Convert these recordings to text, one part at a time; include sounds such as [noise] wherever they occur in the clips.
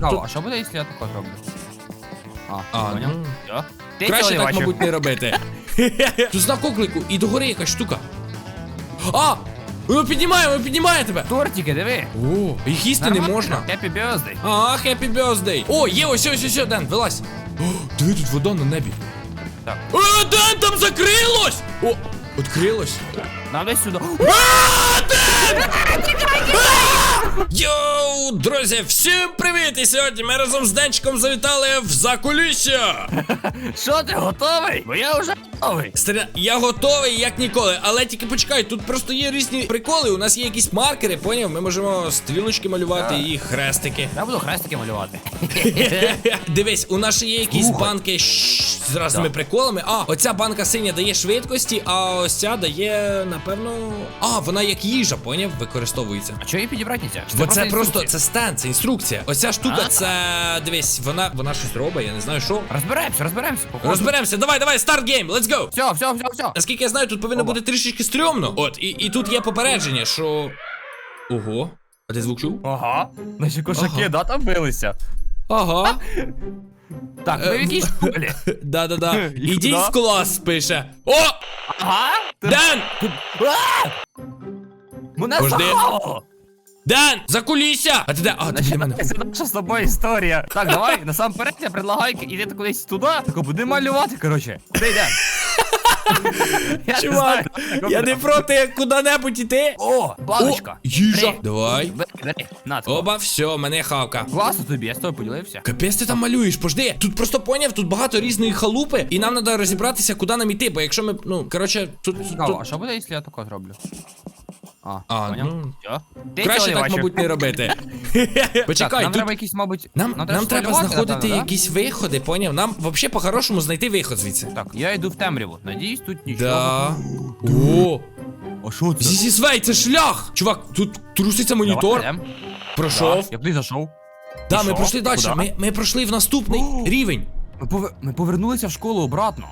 Цікаво, тут- а що буде, якщо я тако зроблю? А, А, поняв? ну. Все. Ти Краще цього не так, бачив? мабуть, не робити. [laughs] Тут знак оклику і догори якась штука. А! Воно піднімає, воно піднімає тебе. Тортики, диви. О, їх їсти не Нормально. можна. Happy birthday. А, happy birthday. О, є ось ось ось, Ден, вилазь. О, диви, тут вода на небі. Так. О, Ден, там закрилось! О, відкрилось. Нам десь сюди. Йоу, друзі, всім привіт! І сьогодні ми разом з Денчиком завітали в закулісся. Що ти готовий? Бо я вже готовий. Старя, я готовий як ніколи, але тільки почекай, тут просто є різні приколи. У нас є якісь маркери, поняв? Ми можемо стрілочки малювати Так. і хрестики. Я буду хрестики малювати. [laughs] Дивись, у нас ще є якісь Слухай. банки щ- з разними приколами. А, оця банка синя дає швидкості, а ось ця дає, напевно. А, вона як їжа, поняв, використовується. А чого її підібрати нельзя? Бо це просто це стенд, це інструкція. Оця штука, це дивись, вона вона щось робить, я не знаю що. Розберемося, розберемося. Розберемося, давай, давай, старт гейм, let's go! Все, все, все, все. Наскільки я знаю, тут повинно бути трішечки стрьомно. От, і, і тут є попередження, що. Ого. А ти звук чув? Ага. Наші кошаки, да, там билися. Ага. Так, ми Е, в якійсь школі. [laughs] Да-да-да. [laughs] Ідіть в клас, пише. О! Ага. Ден! Мене Пожди. Ден! За кулісся! А ти де? А, ти біля мене. Це наша з тобою історія. Так, давай, насамперед я предлагаю іти кудись туди, тако будемо малювати, коротше. Де йдемо? [laughs] Я не Чувак, знаю, тако я не проти як куди-небудь іти. О, баночка. О, їжа. Давай. Бери, бери. На, тако. Оба, все, мене хавка. Класно тобі, я з тобою поділився. Капець ти там малюєш, пожди. Тут просто поняв, тут багато різної халупи, і нам треба розібратися, куди нам іти, бо якщо ми, ну, коротше, тут. Цікаво, а тут... що буде, якщо я тако зроблю? А, А, поняв? ну. Ти Краще не так, бачив. мабуть, не робити. Так, [laughs] Почекай, нам тут треба якісь, мабуть... Нам, нам, треба знаходити напевно, да? якісь виходи, поняв? Нам взагалі по-хорошому знайти виход звідси. Так, я йду в темряву. Надіюсь, тут нічого. Да. О! А що це? Зісвей, це шлях! Чувак, тут труситься монітор. Давай, йдем. Пройшов. Як ти зайшов? Да, ми що? пройшли далі. Куди? Ми, ми пройшли в наступний рівень. Ми, пове- ми повернулися в школу обратно.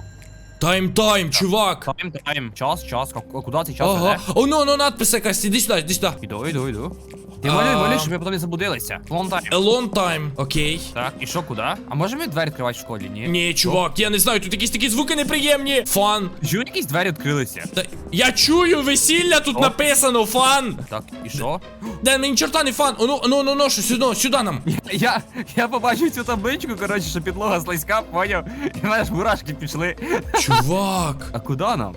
Тайм тайм, чувак. Тайм, тайм, час, час, а куди цей час Ага. веде? О, ну, ну, надпис якась, іди сюди, іди сюди. Іду, іду, іду. Ти А. малюй, малюй, щоб ми потім не забудилися. Лон тайм. Alone time, окей. Так, і що, куди? А можемо двері відкривати в школі, ні? Ні, чувак, я не знаю, тут якісь такі звуки неприємні. Фан. Чую, якісь двері відкрилися. Та, я чую весілля, тут О. написано фан. Так, і що? Де мені чорта не фан. Ну, ну, ну, ну, що сюди, сюди нам. Я, я побачив цю табличку, коротше, що підлога слизька, поняв? І в мене ж мурашки пішли. Чувак. А куди нам?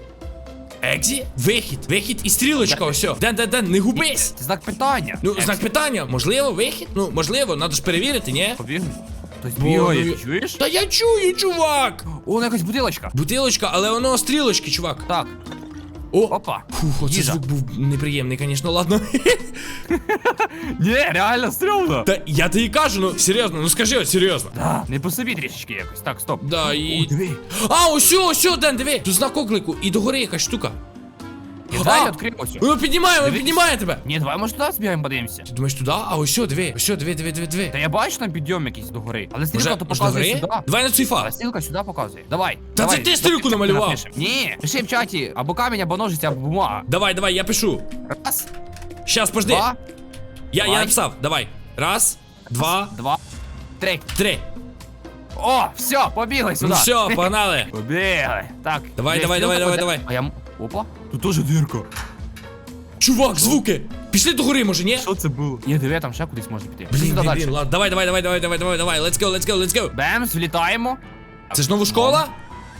Екзі? Вихід. Вихід і стрілочка, ось. Ден, ден, ден, не губись. Це знак питання. Ну, Екс. знак питання, можливо, вихід? Ну, можливо, треба ж перевірити, ні? Побігли. Хтось бігає, ну, чуєш? Та я чую, чувак! О, ну якась бутилочка. Бутилочка, але воно стрілочки, чувак. Так, О, опа. Фух, оце їжа. звук був неприємний, звісно, ладно. [laughs] Ні, реально стрьомно. Та я тобі кажу, ну серйозно, ну скажи, от серйозно. Да, не по собі трішечки якось. Так, стоп. Да, і. О, диви. А, ось, ось, Ден, диви. Тут знак оклику, і догори якась штука. Я двері А! відкрив ось. Воно піднімає, воно Дивись. піднімає тебе. Ні, давай, може туди збігаємо, подивимося. Ти думаєш туди? А ось, диви, ось, диви, диви, диви, диви. Та я бачу там підйом якийсь до гори. Але стрілка то показує сюди. Давай на цуйфа. Але стрілка сюди показує. Давай. Та давай. це ти стрілку Давай, намалював. напишем. Ні, пиши в чаті або камінь, або ножиці, або бумага. Давай, давай, я пишу. Раз, Щас, пожди. два, Я, я давай. написав, давай. Раз, два, два, три. три. О, все, побігли сюди. Ну все, погнали. [laughs] Побігли. Так. Давай, давай, стрілка давай, давай, давай. А я... м- Опа. Тут теж дірка. Чувак, звуки. Пішли до гори, може, ні? Що це було? Ні, диви, там ще кудись можна піти. Блін, блін, блін, ладно. Давай, давай, давай, давай, давай, давай, давай. Let's go, let's go, let's go. Бемс, влітаємо. Це ж знову школа?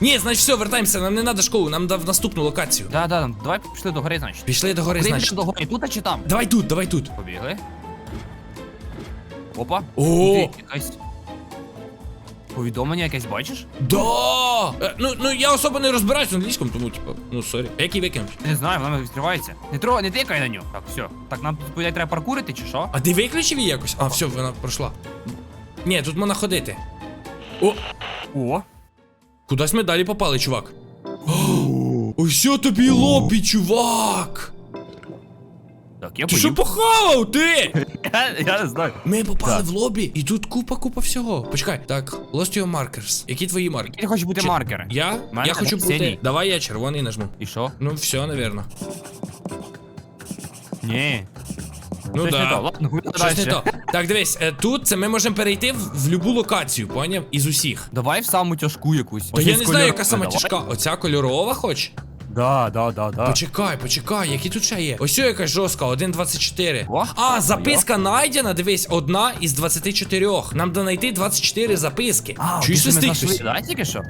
Ні, значить все, вертаємося, нам не треба школу, нам треба в наступну локацію. Да, да, давай пішли до гори, значить. Пішли до гори, Куди значить. йдемо до гори? Тут а чи там? Давай тут, давай тут. Побігли. Опа. О, Ти якась... Повідомлення якесь бачиш? да! Е, Ну, ну я особо не розбираюсь в англійському, тому типу, ну сорі. Який викинув? Не знаю, вона відкривається. Не тро, не тикай на нього. Так, все. Так, нам тут відповідає, треба паркурити чи що? А ти виключив її якось? А, все, вона пройшла. Ні, тут можна ходити. О, О. кудись ми далі попали, чувак. [gasps] Ось тобі лобі, чувак! Так, я Ти що поїв. похавав, ти? [laughs] Я, я не знаю. Ми попали Так. в лобі, і тут купа-купа всього. Почекай, так, lost your markers. Які твої марки? Які хочеш бути Чи- маркери? Я? мене Я хочу бути. синій. Давай я червоний нажму. І що? Ну, все, навірно. Ні. Ну Щось не да. Ладно, гуляй Щось не дальше. то. Так, дивись, е, тут це ми можемо перейти в, в любу локацію, поняв? Із усіх. Давай в саму тяжку якусь. Та Ось я із не знаю, яка сама Давай. тяжка. Оця кольорова хоч? Да, да, да, да. Почекай, почекай, які тут ще є? Ось якась жорстка, 1.24. А, записка найдена, дивись, одна із 24. Нам до знайти 24 записки. А, чуєш ти свистить хтось? Да, тільки що?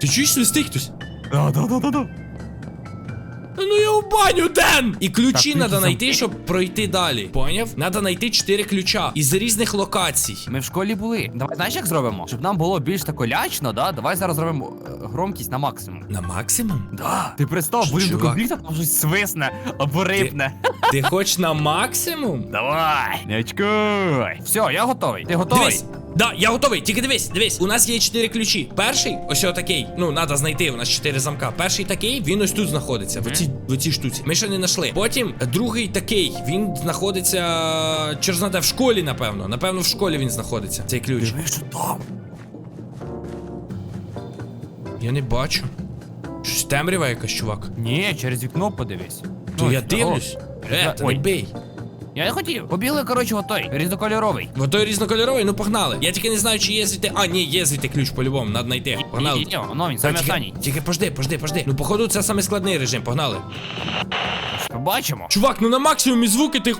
Ти чуєш свистить хтось? Да, да, да, да, да. Ну я в баню, Ден! І ключі треба знайти, щоб пройти далі. Поняв? Треба знайти 4 ключа із різних локацій. Ми в школі були. Давай знаєш, як зробимо? Щоб нам було більш тако лячно, да? Давай зараз зробимо е, громкість на максимум. На максимум? Да. Ти представ, будемо чувак? тако бігти, там щось свисне або рипне. Ти хочеш на максимум? Давай. Не очкуй. Все, я готовий. Ти готовий? Дивись, да, я готовий, тільки дивись, дивись, у нас є чотири ключі. Перший, ось такий, ну, треба знайти, у нас чотири замка. Перший такий, він ось тут знаходиться, в оцій, в оцій штуці. Ми ще не знайшли. Потім другий такий, він знаходиться. Чор знаде, в школі, напевно. Напевно, в школі він знаходиться. Цей ключ. Диви, що там. Я не бачу. Щось темрява якась, чувак. Ні, через вікно подивись. То Ось, я дивлюсь. Е, та не Ой. Я не хотів. Побігли, коротше, отой, різнокольоровий. Бо той різнокольоровий, ну погнали. Я тільки не знаю, чи є звідти. А, ні, є звідти ключ по-любому, надо знайти. Погнали. Ні, воно він, саме останній. тільки пожди, пожди, пожди. Ну, походу, це саме складний режим, погнали. Побачимо. Чувак, ну на максимумі звуки ти.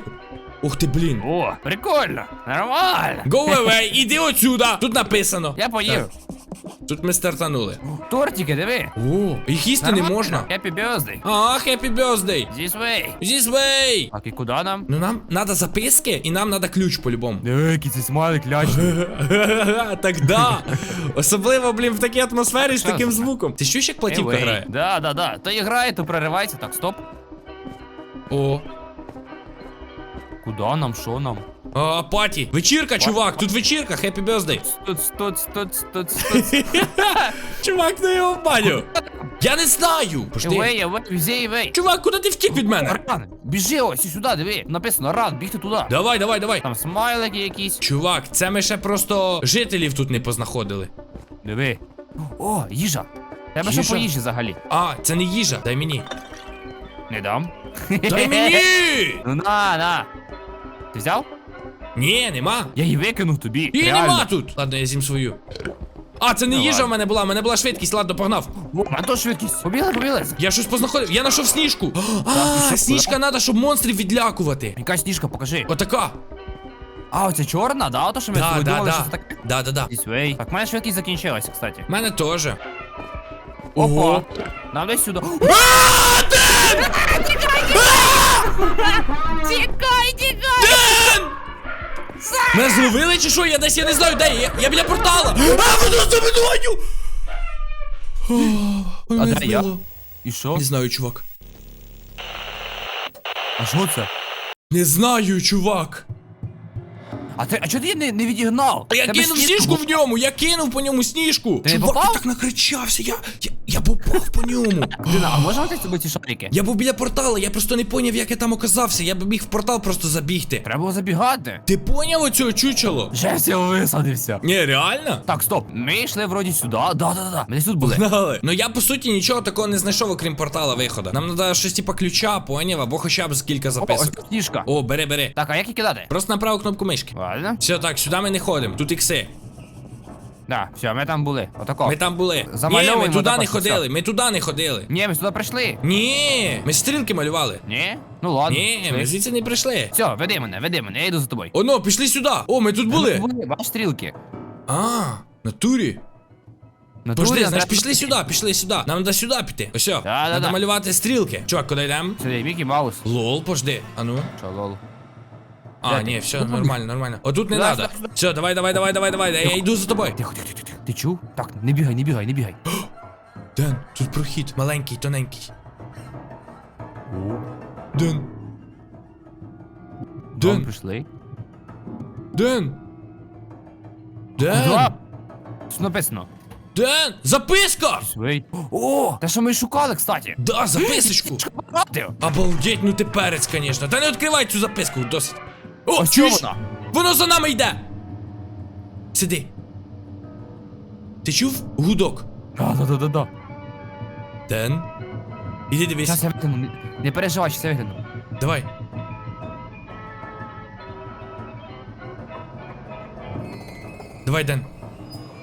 Ух ти, блін. О, прикольно. Нормально. Go away, іди отсюда. Тут написано. Я поїв. Так, Тут ми стартанули. Тортики, диви. О, їх їсти не можна. Happy birthday. А, happy birthday. This way. This way. Так, і куди нам? Ну нам надо записки і нам надо ключ по-любому. Диви, який цей смайлик лячний. [laughs] так да. Особливо, блін, в такій атмосфері з таким звуком. Ти чуєш, як платівка грає? Да, да, да. То і грає, то проривається. Так, стоп. О. Куди нам, що нам? А, паті. Вечірка, чувак, тут вечірка, happy birthday. Тут, тут, тут, тут, тут. [laughs] Чувак, ну його баню. Я не знаю. Away, away, візі, away. Чувак, куди ти втік від мене? Ран, біжи ось і сюди, диви. Написано ран, бігти туди. Давай, давай, давай. Там смайлики якісь. Чувак, це ми ще просто жителів тут не познаходили. Диви. О, їжа. Тебе що Їжа? по їжі взагалі? А, це не їжа, дай мені. Не дам. Дай мені! [laughs] Ну на, на. Ти взяв? Ні, нема. Я її викинув тобі. Її Реально. нема тут. Ладно, я з'їм свою. А, це не Ну, їжа в мене була, в мене була швидкість, ладно, погнав. А то швидкість. Побігли, побігли. Я щось познаходив, я знайшов сніжку. А, сніжка треба, щоб монстрів відлякувати. Яка сніжка, покажи. Отака. А, оце чорна, да? Ото що ми Да, да, да, думали, да. що це таке. Да, да, да. This way. Так, в мене швидкість закінчилася, кстати. В мене теж. Опа. Нам десь сюди. Тікай, тікай! Ден! Мене зловили чи що? Я десь я не знаю, де я. Я біля портала. А, воно за мною! А мене де я? збило. І що? Не знаю, чувак. А що це? Не знаю, чувак. А ти, а чого ти не, не відігнав? А я Тебе кинув сніжку сніжку в ньому, я кинув по ньому сніжку. Ти не чувак, попав? я так накричався, я, я, я попав по ньому. [gasps] Блін, а можна ти з тобою ці шарики? Я був біля портала, я просто не поняв, як я там оказався. Я б міг в портал просто забігти. Треба було забігати. Ти поняв оцього чучело? Жесть, я висадився. Ні, реально? Так, стоп. Ми йшли вроді сюди. Да, да, да, да. Ми десь тут були. Погнали. Ну я по суті нічого такого не знайшов, окрім портала виходу. Нам треба щось типа ключа, поняв, або хоча б з кілька О, ось записок. тут сніжка. О, бери, бери. Так, а як її кидати? Просто на праву кнопку мишки. Ладно. Все, так, сюди ми не ходимо, тут ікси. Да, все, ми там були. Отако. Ми там були. Ні, ми туди не ходили, ми туди не ходили. Ні, ми сюди прийшли. Ні, ми стрілки малювали. Ні? Ну ладно. Ні, ми звідси не прийшли. Все, веди мене, веди мене, я йду за тобою. Оно, пішли сюди. О, ми тут були. Були, бачиш стрілки. А, натурі. На Пожди, значить, пішли сюди, пішли сюди. Нам треба сюди піти. Ось, да, треба да. малювати стрілки. Чувак, куди йдемо? Сюди, Мікі Маус. Лол, пожди. А ну. Що, лол? А, ні, все, нормально, нормально. Отут не Да, треба. да, да. Все, давай, давай, давай, давай, давай. Я йду за тобою. Тихо, тихо, тихо, тихо. Ти чув? Так, не бігай, не бігай, не бігай. [gasps] Ден, тут прохід. Маленький, тоненький. Ден. Дон Ден. прийшли. Ден. Ден. Що написано? Ден. Записка. Свей. О, те, що ми шукали, кстати. Да, записочку. [laughs] Обалдеть, ну ти перець, конечно. Та не відкривай цю записку, досить. О, чуєш? воно? Воно за нами йде! Сиди. Ти чув гудок? Да, да, да, да, да. Ден? Іди дивись. Зараз я витягну. не- Не переживай, що я витягну. Давай. Давай, Ден.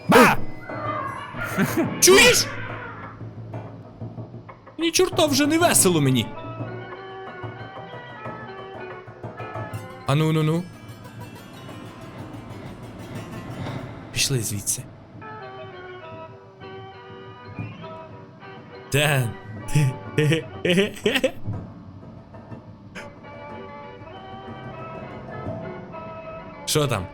Ба! Чуєш? Ні чорта вже не весело мені. А ну ну ну. Пішли звідси. Ден. Що там?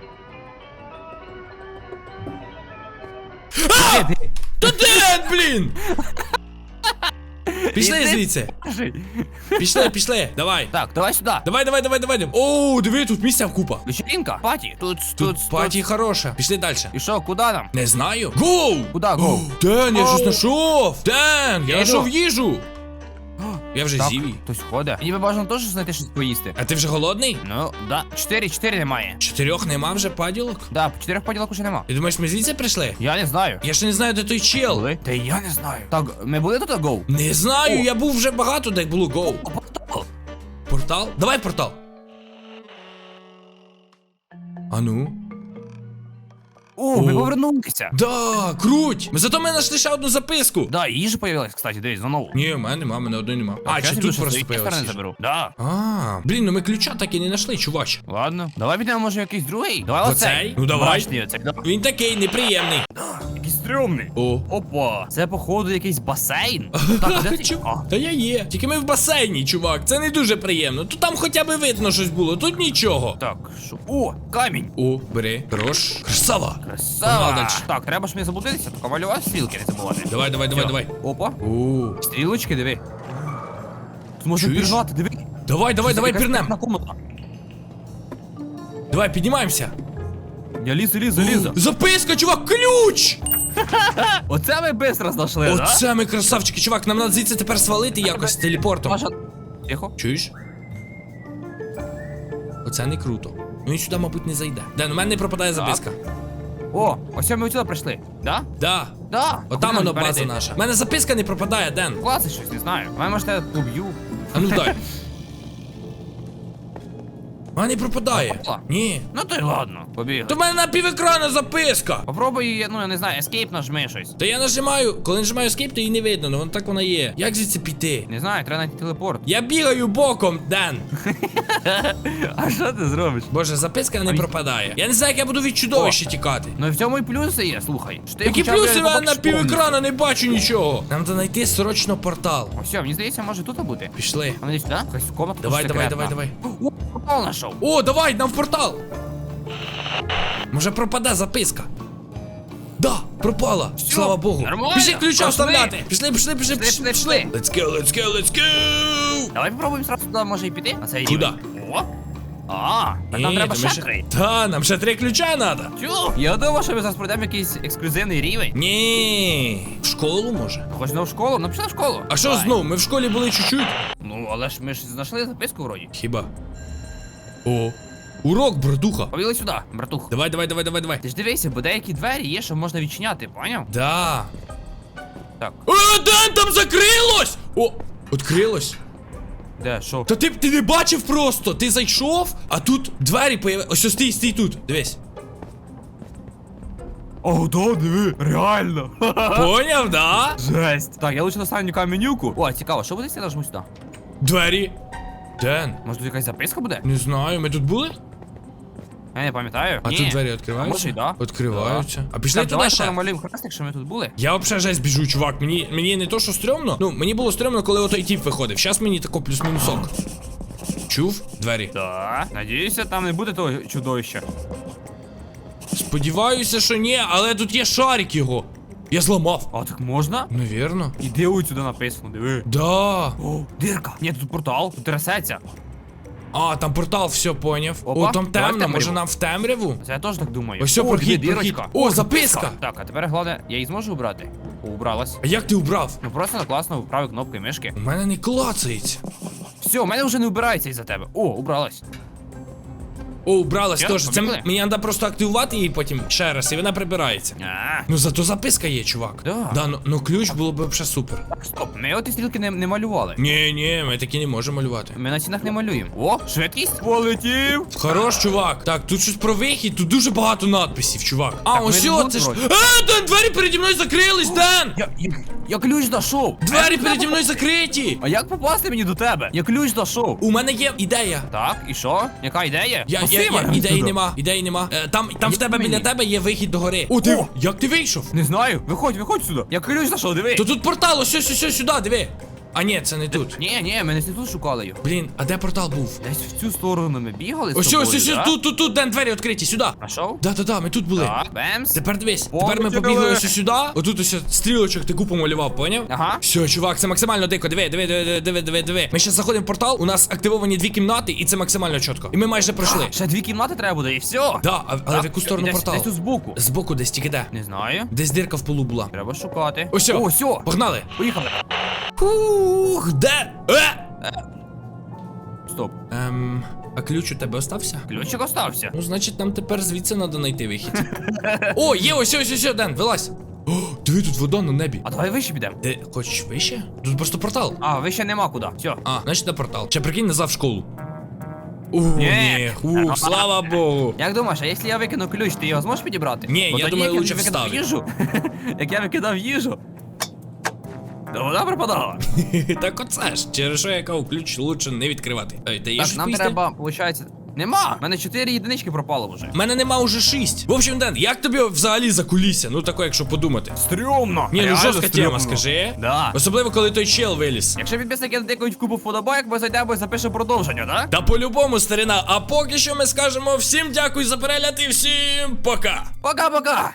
Де ти? Та Ден, блін! Пішли Іди. звідси. Кажи. Пішли, пішли. Давай. Так, давай сюди. Давай, давай, давай, давай. О, диви, тут місця купа. Вечеринка? Паті? Тут, Тут тут, паті тут. хороша. Пішли далі. І що, куди нам? Не знаю. Гоу! Куда гоу? Ден, я щось знайшов! Ден, я Я знайшов їжу! Я вже Так, її. хтось ходить. Мені би бажано теж знайти щось поїсти. А ти вже голодний? Ну, да. Чотири, чотири немає. Чотирьох нема вже паділок? Да, по чотирьох поділок уже нема. Ти думаєш, ми звідси прийшли? Я не знаю. Я ще не знаю, де той чел. Були? Та я не знаю. Так, ми були тут гоу? Не знаю, О. я був вже багато, де було гоу. Портал. Портал? Давай портал. А ну. О, ми О. повернулися. Да, круть! Ми зато ми знайшли ще одну записку. Да, їжа появилась, кстати, дивись, знову. Ні, у мене нема, мене одної нема. А, чи тут просто появилася? заберу. Да. А, блін, ну ми ключа так і не знайшли, чувач. Ладно. Давай підемо, може, якийсь другий. Давай Оцей? Ну, давай. Мрачний оцей. Да. Він такий неприємний. Стрьомний. О. Опа. Це, походу, якийсь басейн. Так, а де ти? Чу- А, Та я є. Тільки ми в басейні, чувак. Це не дуже приємно. Тут там хоча б видно щось було, тут нічого. Так, що? О, камінь. О, бери. Хорош. Красава. Красава. Дальше. Так, треба ж мені заблудитися, тільки малювати стрілки не забувати. Давай, давай, давай, давай. Опа. О. Стрілочки, диви. Тут можна Чуєш? пірнати, диви. Давай, давай, давай, пірнем. Давай, піднімаємося. Я лізу, лізу, лізу. [gasps] Записка, чувак, ключ! [laughs] Оце ми бистро знайшли, да? Оце ми красавчики, чувак, нам треба звідси тепер свалити якось телепортом. Тихо. Чуєш? Оце не круто. Ну він сюди, мабуть, не зайде. Ден, у мене не пропадає записка. О, ось ми сюди прийшли. Да? Да. Да. Отам воно база наша. У мене записка не пропадає, Ден. Класи щось, не знаю. Ви можете уб'ю. А ну дай. [laughs] А не пропадає. Пропала? Ні. Ну то й ладно, побігли. То в мене на півекрана записка. Попробуй, ну я не знаю, escape нажми щось. Та я нажимаю, коли нажимаю escape, то її не видно, ну вон так вона є. Як звідси піти? Не знаю, треба знайти телепорт. Я бігаю боком, Ден. [laughs] А що ти зробиш? Боже, записка не А пропадає. Я не знаю, як я буду від чудовища тікати. Ну в цьому і плюси є, слухай. Ти Які плюси я на побачиш півекрана не бачу нічого. Нам треба знайти срочно портал. О, все, мені здається, може тут бути. Пішли. А ну сюди? Якась комната Давай, тут давай, давай, О, попал знайшов. О, давай, нам в портал. Може пропаде записка. Да, пропала. Слава Богу. нормально. Пішли ключа вставляти. Пішли, пішли, пішли, Пішли, пішли. Let's go, let's go, let's go. Давай попробуємо сразу туди, може і піти. Цей Куди? рівень. О! А, так нам Ні, треба то ми ще три. Та, нам ще три ключа треба. Тю, я думав, що ми зараз пройдемо якийсь ексклюзивний рівень. Ні, в школу може. Хоч знову в школу? Ну пішли в школу. А що Давай. знов? Ми в школі були чуть-чуть. Ну, але ж ми ж знайшли записку вроді. Хіба? О, урок, братуха. Повіли сюди, братух. Давай, давай, давай, давай, давай. Ти ж дивися, бо деякі двері є, що можна відчиняти, поняв? Да. Так, О, Ден, там закрилось! О, відкрилось. де, що? Та ти, ти не бачив просто, ти зайшов, а тут двері появи. Ось стій, стій тут. Дивись. О, да, диви, реально. [laughs] Поняв, да? Жесть. Так, я лише достану каменюку. О, цікаво, що буде, якщо я нажму сюди? Двері. Ден, Може тут якась записка буде? не знаю, ми тут були? Я не пам'ятаю. А Ні. тут двері відкриваються? може да. Відкриваються. А пішли Так, туди давай ще. намалюємо хрестик, що ми тут були. Я взагалі жесть біжу, чувак. Мені, мені не то, що стрьомно. Ну, мені було стрьомно, коли отой тіп виходив. Щас мені тако плюс-мінусок. Чув? Двері. Так. Надіюся, там не буде того чудовища. Сподіваюся, що ні, але тут є шарик його. Я зламав. А так можна? Навірно. Іди ось сюди написано, диви. Да. О, дирка. Ні, тут портал, тут трясеться. А, там портал, все поняв. Опа, О, там давай темно, темряву. може нам в темряву? Це я теж так думаю. Ось все, О, прохід, диви, прохід. дірочка. О, записка. Так, а тепер головне, я її зможу убрати? О, убралась. А як ти убрав? Ну просто на класно правою кнопкою мишки. У мене не клацається. Все, у мене вже не убирається із-за тебе. О, убралась. О, убралась теж. Це побігли? мені треба просто активувати її потім ще раз, і вона прибирається. А, Ну зато записка є, чувак. Да. Да, ну, ну ключ було б взагалі супер. стоп, ми оті стрілки не, не малювали. Ні, ні, ми такі не можемо малювати. Ми на стінах не малюємо. О, швидкість. Полетів. Хорош, чувак. Так, тут щось про вихід, тут дуже багато надписів, чувак. А, Так, ось ми о, не це ж. будемо. Е, Ден, двері переді мною закрились, Ден! Я, я, я ключ знайшов. Двері переді мною закриті! А як попасти мені до тебе? Я ключ знайшов. У мене є ідея. Так, і що? Яка ідея? Я, я, ідеї нема, ідеї нема. Е, там там в тебе біля тебе є вихід до гори. О, ти, О! як ти вийшов? Не знаю. Виходь, виходь сюди. Я ключ знайшов, диви. То тут портал, що, що, ось сюди, диви. А ні, це не тут. Ні, ні, ми не тут шукали його. Блін, а де портал був? Десь в цю сторону ми бігали Ось ось ось тут, тут, тут, Ден, двері відкриті, сюди. Знайшов? Да, да, да, ми тут були. Так, бемс. Тепер дивись, тепер ми побігли ось сюди. Отут ось стрілочок ти купу малював, поняв? Ага. Все, чувак, це максимально дико. Диви, диви, диви, диви, диви, диви. Ми зараз заходимо в портал, у нас активовані дві кімнати, і це максимально чітко. І ми майже пройшли. Ще дві кімнати треба буде, і все. Да, а- але в яку сторону десь, портал? Десь тут збоку. Збоку десь тільки де. Не знаю. Десь дирка в полу була. Треба шукати. Ось. О, все. Погнали. Поїхали. Ух, де? Е! Стоп. Ем, а ключ у тебе остався? Ключик остався. Ну, значить, нам тепер звідси треба знайти вихід. О, є, ось, ось, ось, Ден, вилазь. О, диви, тут вода на небі. А давай вище підемо. Де хочеш вище? Тут просто портал. А, вище нема куди. Все. А, значить на портал. Ще прикинь назад в школу. О, Ні. ні, ух, слава [laughs] Богу. Як думаєш, а якщо я викину ключ, ти його зможеш підібрати? Ні, Бо я тоді, думаю, як лучше викидав вставлю. їжу. [laughs] як я викидав їжу. То вона пропадала. [laughs] Так оце ж, через що я кажу, ключ лучше не відкривати. Ей, та є Так, щось нам поїсти? треба, виходить. Нема! У мене 4 єдинички пропало вже. У мене нема уже шість. В общем, Ден, як тобі взагалі за кулісся? Ну тако, якщо подумати. Стрьомно! Ні, ну Реально жорстка стрьомно. тема, скажи. Да. Особливо, коли той чел виліз. Якщо підписники натикають в купу вподобайок, ми зайдемо і запишемо продовження, так? Та по-любому, старина. А поки що ми скажемо всім дякую за перегляд і всім пока. Пока-пока!